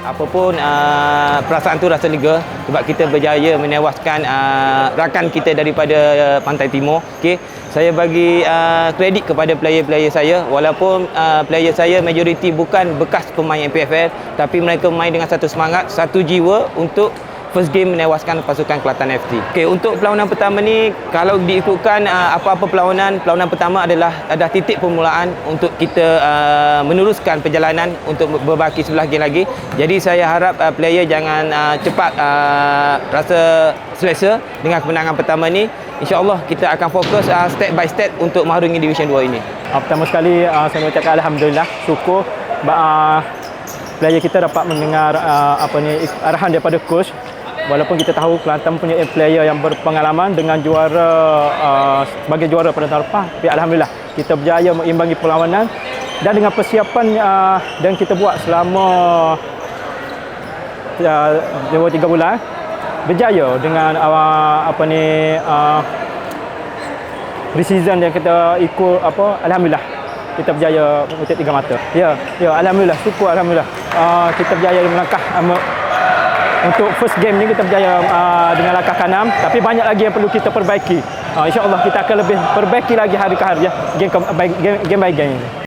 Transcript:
apapun uh, perasaan tu rasa lega sebab kita berjaya menewaskan uh, rakan kita daripada uh, Pantai Timur. Okey, saya bagi uh, kredit kepada player-player saya walaupun uh, player saya majoriti bukan bekas pemain MPFL tapi mereka main dengan satu semangat, satu jiwa untuk first game menewaskan pasukan Kelantan FC. Okey, untuk perlawanan pertama ni kalau diikutkan uh, apa-apa perlawanan, perlawanan pertama adalah ada titik permulaan untuk kita uh, meneruskan perjalanan untuk berbaki sebelah game lagi. Jadi saya harap uh, player jangan uh, cepat uh, rasa selesa dengan kemenangan pertama ni. InsyaAllah kita akan fokus uh, step by step untuk mengharungi Division 2 ini. Uh, pertama sekali uh, saya mengucapkan alhamdulillah syukur uh, player kita dapat mendengar uh, apa ni arahan daripada coach walaupun kita tahu Kelantan punya player yang berpengalaman dengan juara uh, sebagai juara pada tahun lepas tapi alhamdulillah kita berjaya mengimbangi perlawanan dan dengan persiapan uh, dan kita buat selama uh, 2 3 bulan berjaya dengan uh, apa ni uh, pre-season yang kita ikut apa alhamdulillah kita berjaya mengutip tiga mata. Ya, ya alhamdulillah syukur alhamdulillah. Uh, kita berjaya melangkah um, untuk first game ni kita berjaya uh, dengan langkah ke-6 tapi banyak lagi yang perlu kita perbaiki. Uh, InsyaAllah kita akan lebih perbaiki lagi hari ke hari ya game, game, game by game.